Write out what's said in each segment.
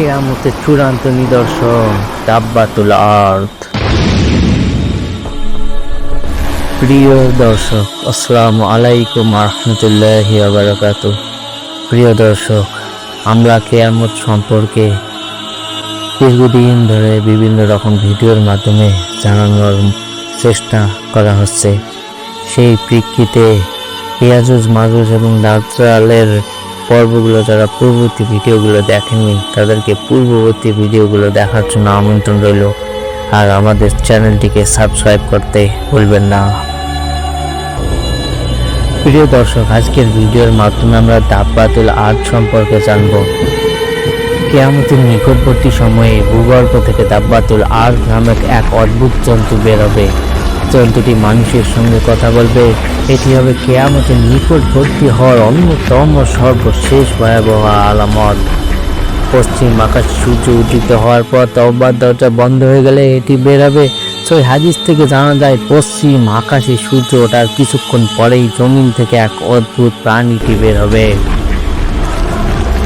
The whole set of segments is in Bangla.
কেয়ামতের চূড়ান্ত নিদর্শন, দাব্বাতুল আর্থ প্রিয় দর্শক, আসসালামু আলাইকুম রহমতুল্লাহি আবরাকাত প্রিয় দর্শক, আমরা কেয়ামত সম্পর্কে দীর্ঘদিন ধরে বিভিন্ন রকম ভিডিওর মাধ্যমে জানানোর চেষ্টা করা হচ্ছে। সেই প্রেক্ষিতে পেঁয়াজুজ মাজুজ এবং দাজ্জালের পর্বগুলো যারা পূর্ববর্তী ভিডিওগুলো দেখেননি, তাদেরকে পূর্ববর্তী ভিডিওগুলো দেখার জন্য আমন্ত্রণ রইল। আর আমাদের চ্যানেলটিকে সাবস্ক্রাইব করতে ভুলবেন না। প্রিয় দর্শক, আজকের ভিডিওর মাধ্যমে আমরা দাব্বাতুল আর্ট সম্পর্কে জানব। কেয়ামতের নিকটবর্তী সময়ে ভূগর্ভ থেকে দাব্বাতুল আর্ট নামক এক অদ্ভুত জন্তু বেরোবে জন্তুটি মানুষের সঙ্গে কথা বলবে। এটি হবে কেয়ামতের নিকটবর্তী হওয়ার অন্যতম সর্বশেষ ভয়াবহ আলামত। পশ্চিম আকাশ সূর্য উদিত হওয়ার পর তওবার দরজা বন্ধ হয়ে গেলে এটি বেরাবে। সই হাদিস থেকে জানা যায়, পশ্চিম আকাশে সূর্য ওঠার কিছুক্ষণ পরেই জমিন থেকে এক অদ্ভুত প্রাণীটি বের হবে।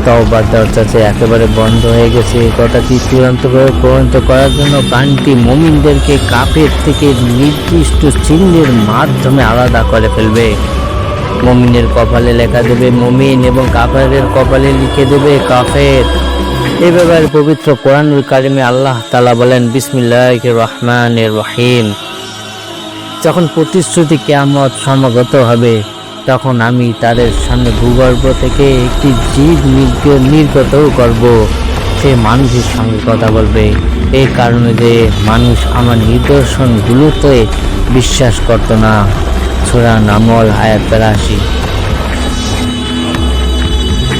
তওবার দরজা একেবারে বন্ধ হয়ে গেছে। কথাটি চূড়ান্তভাবে প্রমাণিত করার জন্য প্রাণীটি মমিনদেরকে কাপের থেকে নির্দিষ্ট চিহ্নের মাধ্যমে আলাদা করে ফেলবে। মমিনের কপালে লেখা দেবে মমিন এবং কাফেরের কপালে লিখে দেবে কাফের। এই ব্যাপারে পবিত্র কোরআনুল কারিমে আল্লাহ তালা বলেন বিসমিল্লাহ রহমানের রহিম। যখন প্রতিশ্রুতি কেয়ামত সমাগত হবে তখন আমি তাদের সামনে ভূগর্ভ থেকে একটি জীব নির্গত করব। সে মানুষের সঙ্গে কথা বলবে। এই কারণে যে মানুষ আমার নিদর্শনগুলোতে বিশ্বাস করত না। ছোড়া নামল হায়াত বেরাশি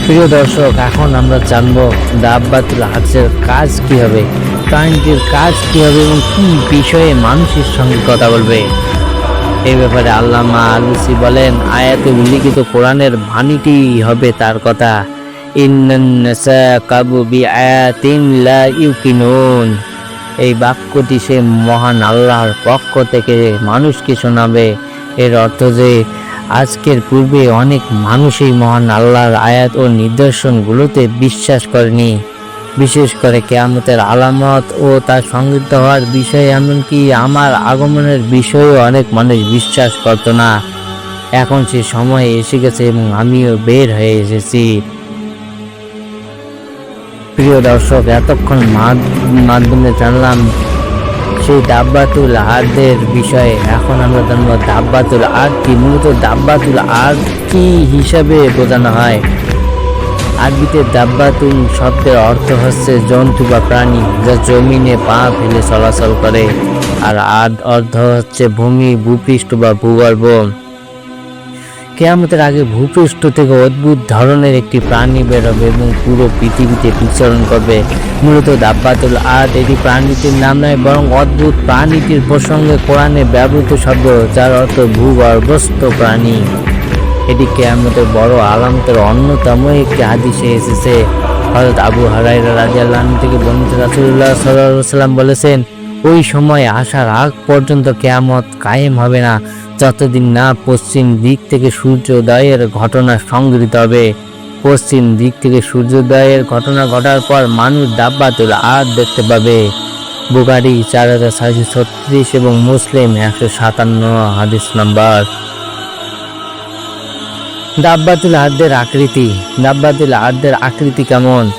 প্রিয় দর্শক, এখন আমরা জানব দাব্বাতুল হাজের কাজ কি হবে প্রাণীটির কাজ কি হবে এবং কি বিষয়ে মানুষের সঙ্গে কথা বলবে। এই ব্যাপারে আল্লামা আলুসি বলেন, আয়াতে উল্লিখিত কোরআনের বাণীটি হবে তার কথা। এই বাক্যটি সে মহান আল্লাহর পক্ষ থেকে মানুষকে শোনাবে। এর অর্থ যে, আজকের পূর্বে অনেক মানুষই মহান আল্লাহর আয়াত ও নিদর্শনগুলোতে বিশ্বাস করেনি। বিশেষ করে কেয়ামতের আলামত ও তার সংযুক্ত হওয়ার বিষয়ে, এমনকি আমার আগমনের বিষয়েও অনেক মানুষ বিশ্বাস করত না। এখন সে সময় এসে গেছে এবং আমিও বের হয়ে এসেছি। প্রিয় দর্শক, এতক্ষণ মাধ- মাধ্যমে জানলাম সেই দাব্বাতুল আর্দের বিষয়ে। এখন আমরা জানব দাব্বাতুল আর্দ কি? মূলত দাব্বাতুল আর্দ কি হিসাবে বোঝানো হয়? আরবিতে দাব্বাতুল শব্দের অর্থ হচ্ছে জন্তু বা প্রাণী যা জমিনে পা ফেলে চলাচল করে। আর আর্দ অর্থ হচ্ছে ভূমি, ভূপৃষ্ঠ বা ভূগর্ভ। কেয়ামতের আগে ভূপৃষ্ঠ থেকে অদ্ভুত ধরনের একটি প্রাণী বেরোবে এবং পুরো পৃথিবীতে বিচরণ করবে। মূলত দাব্বাতুল আর্ট এটি প্রাণীটির নাম নয়, বরং অদ্ভুত প্রাণীটির প্রসঙ্গে কোরআনে ব্যবহৃত শব্দ, যার অর্থ ভূগর্ভস্থ প্রাণী। এটি কেয়ামতের বড় আলামতের অন্যতম একটি হাদিসে এসেছে। হযরত আবু হারাইরা রাদিয়াল্লাহু আনহু থেকে বর্ণিত সাল্লাল্লাহু সাল্লাম বলেছেন, ওই সময় আসার আগ পর্যন্ত কেয়ামত কায়েম হবে না। যতদিন না পশ্চিম দিক থেকে সূর্যোদয়ের ঘটনা সংঘটিত হবে। পশ্চিম দিক থেকে সূর্যোদয়ের ঘটনা ঘটার পর মানুষ দাব্বাতুল আর দেখতে পাবে। বুগারি চার হাজার ছয়শো ছত্রিশ এবং মুসলিম একশো সাতান্ন হাদিস নাম্বার। দাব্বাতুল আর্দের আকৃতি, দাব্বাতুল আর্দের আকৃতি কেমন?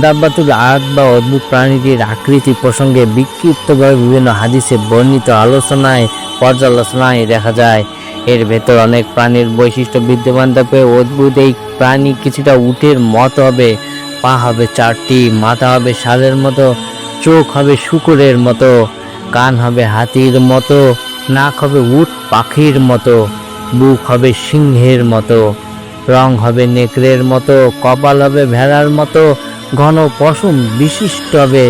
দাব্বাতুল আর্দ বা অদ্ভুত প্রাণীটির আকৃতি প্রসঙ্গে বিক্ষিপ্তভাবে বিভিন্ন হাদিসে বর্ণিত আলোচনায়, পর্যালোচনায় দেখা যায়। এর ভেতর অনেক প্রাণীর বৈশিষ্ট্য বিদ্যমান থাকবে। অদ্ভুত এই প্রাণী কিছুটা উটের মতো হবে, পা হবে চারটি, মাথা হবে ষাঁড়ের মতো, চোখ হবে শুকুরের মতো, কান হবে হাতির মতো, নাক হবে উট পাখির মতো। বুক হবে সিংহের মতো, রং হবে নেকড়ের মতো, কপাল হবে ভেড়ার মতো, ঘন পশম বিশিষ্ট হবে,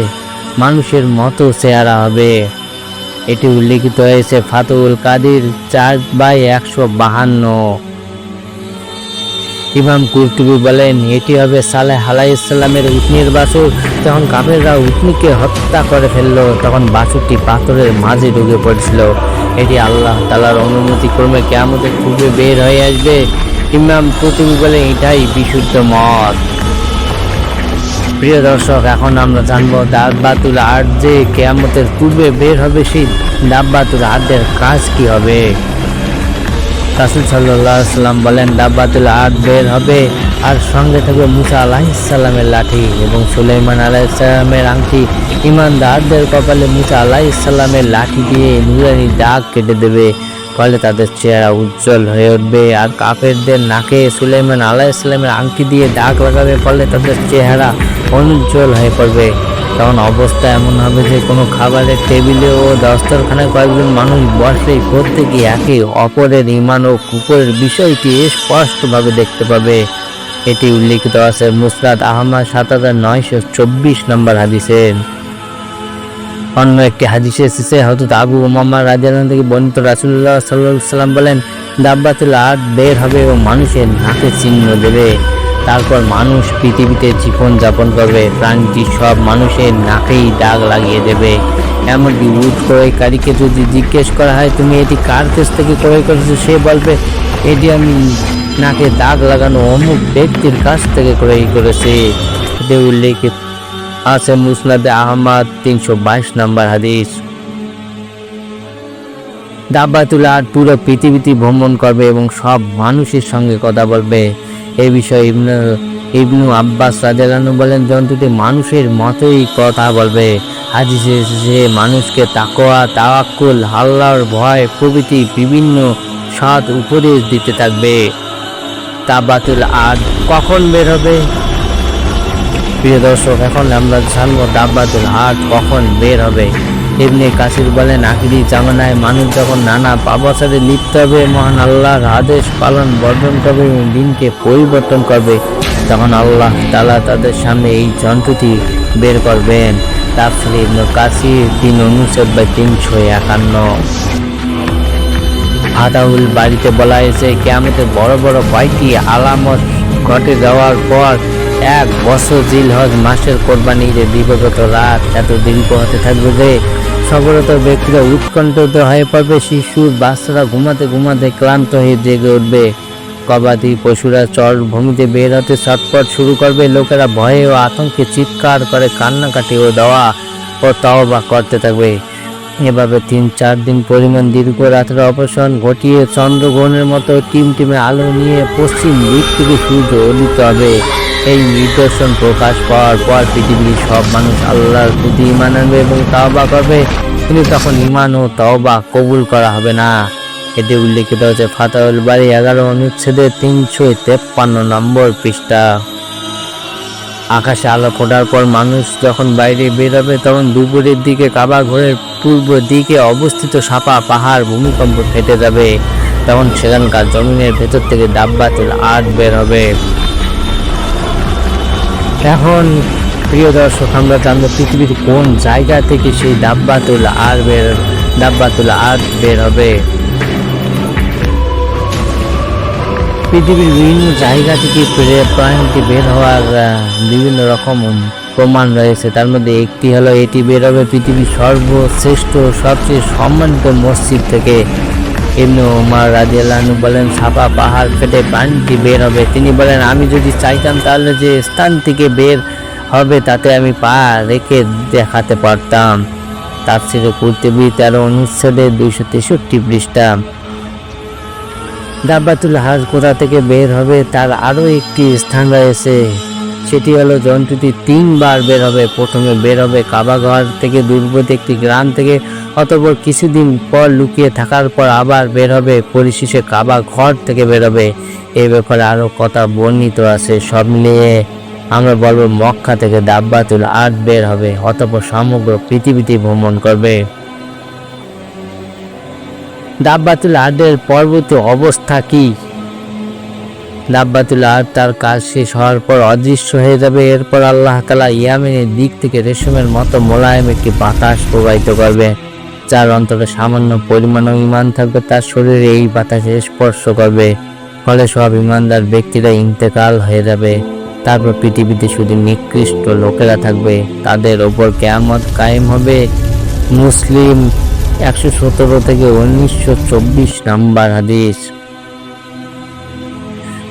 মানুষের মতো চেহারা হবে। এটি উল্লেখিত হয়েছে ফাতুল কাদির চার বাই একশো বাহান্ন। ইমাম কুরতুবি বলেন, এটি হবে সালেহ আলাইসাল্লামের উটনির বাসুর যখন কাফেররা উটনিকে হত্যা করে ফেলল। তখন বাসুরটি পাথরের মাঝে ঢুকে পড়েছিল। এটি আল্লাহ তালার অনুমতি ক্রমে কেয়ামতের পূর্বে বের হয়ে আসবে। ইমাম কুরতুবি বলেন, এটাই বিশুদ্ধ মত। প্রিয় দর্শক, এখন আমরা জানব দাব্বাতুল আর্ট যে কেয়ামতের পূর্বে বের হবে সেই দাব্বাতুল আর্টের কাজ কি হবে। রাসুল সাল্লাহ সাল্লাম বলেন, দাব্বাতুল আর্ট বের হবে আর সঙ্গে থাকবে মুসা আলাহিসাল্লামের লাঠি এবং সুলাইমান আলাইসাল্লামের আংটি। ইমানদারদের কপালে মুসা আলাহিসাল্লামের লাঠি দিয়ে নুরানি দাগ কেটে দেবে, ফলে তাদের চেহারা উজ্জ্বল হয়ে উঠবে। আর কাফেরদের নাকে সুলাইমান আলাইসাল্লামের আংটি দিয়ে দাগ লাগাবে, ফলে তাদের চেহারা অনুজ্জ্বল হয়ে পড়বে। তখন অবস্থা এমন হবে যে কোনো খাবারের টেবিলে ও দস্তরখানায় কয়েকজন মানুষ বসলেই প্রত্যেকে একে অপরের ইমান ও কুকুরের বিষয়টি স্পষ্টভাবে দেখতে পাবে। এটি উল্লেখিত আছে মুসরাদ আহমদ সাত হাজার নয়শো চব্বিশ নম্বর হাদিসে। অন্য একটি হাদিসে এসেছে হয়তো আবু মাম্মা রাজিয়ান থেকে বর্ণিত রাসুল্লাহ সাল্লাহ সাল্লাম বলেন, দাব্বাতুল আট বের হবে এবং মানুষের নাকে চিহ্ন দেবে। তারপর মানুষ পৃথিবীতে জীবন যাপন করবে। প্রাণীটি সব মানুষের নাকেই দাগ লাগিয়ে দেবে। এমনকি উট ক্রয়কারীকে যদি জিজ্ঞেস করা হয়, তুমি এটি কার কাছ থেকে ক্রয় করেছ? সে বলবে, এটি আমি নাকে দাগ লাগানো অমুক ব্যক্তির কাছ থেকে ক্রয় করেছে। এতে উল্লেখিত আছে মুসনাদে আহমদ, তিনশো বাইশ নম্বর হাদিস। দাব্বাতুল আট পুরো পৃথিবীতে ভ্রমণ করবে এবং সব মানুষের সঙ্গে কথা বলবে। এই বিষয়ে ইবনু ইবনু আব্বাস রাজালানু বলেন, জন্তুটি মানুষের মতোই কথা বলবে। হাদিসে এসেছে, মানুষকে তাকোয়া তাওয়াক্কুল হাল্লার ভয়, প্রভৃতি বিভিন্ন সৎ উপদেশ দিতে থাকবে। তাবাতুল আট কখন বের হবে? প্রিয় দর্শক, এখন আমরা জানব দাব্বাতুল হাট কখন বের হবে। এমনি কাশির বলেন আখিরি জামানায় মানুষ যখন নানা পাবাসারে লিপ্ত হবে, মহান আল্লাহর আদেশ পালন, বর্জন করবে এবং দিনকে পরিবর্তন করবে, তখন আল্লাহ তালা তাদের সামনে এই যন্ত্রটি বের করবেন। তাফসির ইবনু কাসির তিন অনুচ্ছেদ বা তিনশো একান্ন। আদাউল বাড়িতে বলা হয়েছে কেয়ামতের বড় বড় কয়টি আলামত ঘটে যাওয়ার পর এক বছর জিল জিলহজ মাসের কোরবানি ঈদের দিবগত রাত এত দীর্ঘ হতে থাকবে যে সফরত ব্যক্তিরা উৎকণ্ঠিত হয়ে পড়বে শিশুর বাচ্চারা ঘুমাতে ঘুমাতে ক্লান্ত হয়ে জেগে উঠবে। গবাদি পশুরা চর ভূমিতে বের হতে ছটপট শুরু করবে, লোকেরা ভয়ে ও আতঙ্কে চিৎকার করে কান্নাকাটি ও দেওয়া ও তওবা করতে থাকবে। এভাবে তিন চার দিন পরিমাণ দীর্ঘ রাতের অবসান ঘটিয়ে চন্দ্রগ্রহণের মতো টিম টিমে আলো নিয়ে পশ্চিম দিক থেকে সূর্য উদিত হবে। এই নিদর্শন প্রকাশ পাওয়ার পর পৃথিবীর সব মানুষ আল্লাহর প্রতি ইমান আনবে এবং তাওবা করবে। কিন্তু তখন ইমান ও তওবা কবুল করা হবে না। এতে উল্লেখিত হচ্ছে ফাতাউল বাড়ি এগারো অনুচ্ছেদের তিনশো তেপ্পান্ন নম্বর পৃষ্ঠা। আকাশে আলো ফোটার পর মানুষ যখন বাইরে বেরোবে, তখন দুপুরের দিকে কাবা ঘরের পূর্ব দিকে অবস্থিত সাপা পাহাড় ভূমিকম্প ফেটে যাবে। তখন সেখানকার জমিনের ভেতর থেকে দাব্বাতুল আট বের হবে। এখন, প্রিয় দর্শক, আমরা জানব পৃথিবীর কোন জায়গা থেকে সেই ডাব্বা দাব্বাতুল আর বের ডাব্বা দাব্বাতুল আর বের হবে। পৃথিবীর বিভিন্ন জায়গা থেকে প্রে- প্রাণীটি বের হওয়ার বিভিন্ন রকম প্রমাণ রয়েছে। তার মধ্যে একটি হলো, এটি বের হবে পৃথিবীর সর্বশ্রেষ্ঠ, সবচেয়ে সম্মানিত মসজিদ থেকে। এমনি ওমার রাজিয়ালু বলেন ছাপা পাহাড় ফেটে প্রাণীটি বের হবে। তিনি বলেন, আমি যদি চাইতাম তাহলে যে স্থান থেকে বের হবে, তাতে আমি পা রেখে দেখাতে পারতাম। তার ছিল কুর্তিবি তেরো অনুচ্ছেদে দুইশো তেষট্টি পৃষ্ঠা। দাব্বাতুল হাজ কোথা থেকে বের হবে, তার আরও একটি স্থান রয়েছে। সেটি হলো জন্তুটি তিনবার বের হবে। প্রথমে বের হবে কাবাঘর থেকে দুর্গত একটি গ্রাম থেকে অতপর কিছুদিন পর লুকিয়ে থাকার পর আবার বের হবে, পরিশেষে কাবা ঘর থেকে বের হবে। এ ব্যাপারে আরও কথা বর্ণিত আছে, সব মিলিয়ে আমরা বলব মক্কা থেকে দাব্বাতুল আট বের হবে, অতপর সমগ্র পৃথিবীতে ভ্রমণ করবে। দাব্বাতুল আটের পরবর্তী অবস্থা কি? দাব্বাতুল আট তার কাজ শেষ হওয়ার পর অদৃশ্য হয়ে যাবে। এরপর আল্লাহ তালা ইয়ামেনের দিক থেকে রেশমের মতো মোলায়েম একটি বাতাস প্রবাহিত করবে। যার অন্তরে সামান্য পরিমাণ ইমান থাকবে, তার শরীরে এই বাতাসে স্পর্শ করবে। ফলে সব ইমানদার ব্যক্তিরা ইন্তেকাল হয়ে যাবে। তারপর পৃথিবীতে শুধু নিকৃষ্ট লোকেরা থাকবে। তাদের ওপর কেয়ামত কায়েম হবে। মুসলিম একশো সতেরো থেকে উনিশশো চব্বিশ নাম্বার হাদিস।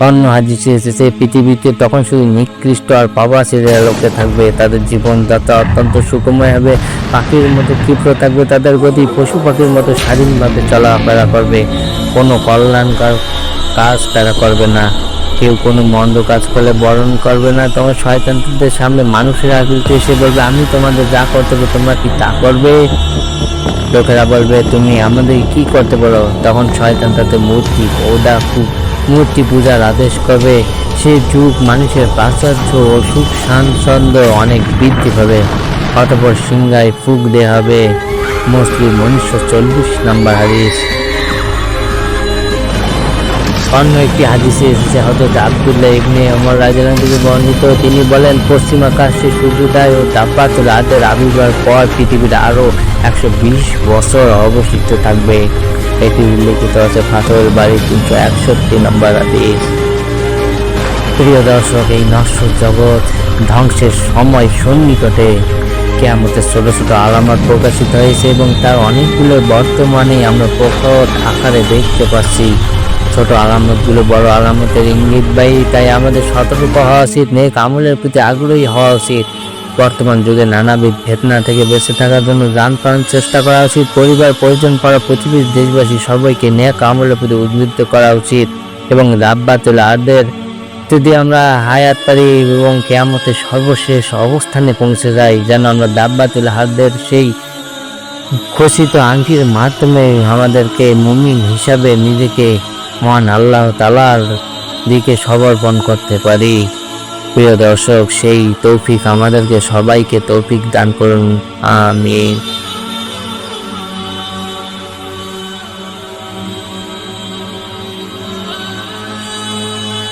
অন্য হাদিসে এসেছে পৃথিবীতে তখন শুধু নিকৃষ্ট আর ছেলেরা লোকে থাকবে। তাদের জীবনযাত্রা অত্যন্ত সুখময় হবে। পাখির মতো ক্ষিপ্র থাকবে। তাদের গতি পশু পাখির মতো স্বাধীনভাবে চলাফেরা করবে। কোনো কল্যাণকর কাজ তারা করবে না। কেউ কোনো মন্দ কাজ করলে বরণ করবে না। তোমার শয়তানদের সামনে মানুষের আকৃতি এসে বলবে, আমি তোমাদের যা করতে হবে তোমরা কি তা করবে? লোকেরা বলবে, তুমি আমাদের কি করতে পারো তখন শয়তান মূর্তি, ওদা পু- মূর্তি পূজার আদেশ করবে সে যুগ মানুষের প্রাচার্য ও সুখ স্বাচ্ছন্দ্য অনেক বৃদ্ধি পাবে। অতপর সিংহায় ফুক দেওয়া হবে। মুসলিম উনিশশো চল্লিশ নম্বর হাদিস। অন্য একটি হাদিসে এসেছে হজরত আবদুল্লাহ ইবনে ওমর রাজান থেকে বর্ণিত, তিনি বলেন, পশ্চিম আকাশে সূর্যোদয় ও দাব্বাতুল আদের আবির্ভাব পর পৃথিবীর আরও একশো বিশ বছর অবশিষ্ট থাকবে। এটি উল্লেখিত আছে ফাতর বাড়ি তিনশো একষট্টি নম্বর হাদিস। প্রিয় দর্শক, এই নশ্বর জগৎ ধ্বংসের সময় সন্নিকটে কেয়ামতের ছোট ছোট আলামত প্রকাশিত হয়েছে এবং তার অনেকগুলো বর্তমানে আমরা প্রকট আকারে দেখতে পাচ্ছি। ছোট আলামতগুলো বড় আলামতের ইঙ্গিতবাহী তাই আমাদের সতর্ক হওয়া উচিত, নেক আমলের প্রতি আগ্রহী হওয়া উচিত। বর্তমান যুগে নানাবিধ ভেতনা থেকে বেঁচে থাকার জন্য যান পালন চেষ্টা করা উচিত, পরিবার, পরিজন পাড়া, পৃথিবীর দেশবাসী সবাইকে নেক আমলের প্রতি উদ্বুদ্ধ করা উচিত এবং রাব্বাতুল আদের যদি আমরা হায়াত পারি এবং কেয়ামতের সর্বশেষ অবস্থানে পৌঁছে যাই, যেন আমরা দাব্বাতুল হাদের সেই খোসিত আংটির মাধ্যমে আমাদেরকে মুমিন হিসাবে নিজেকে মহান আল্লাহ তালার দিকে সমর্পণ করতে পারি। প্রিয় দর্শক, সেই তৌফিক আমাদেরকে সবাইকে তৌফিক দান করুন। আমিন।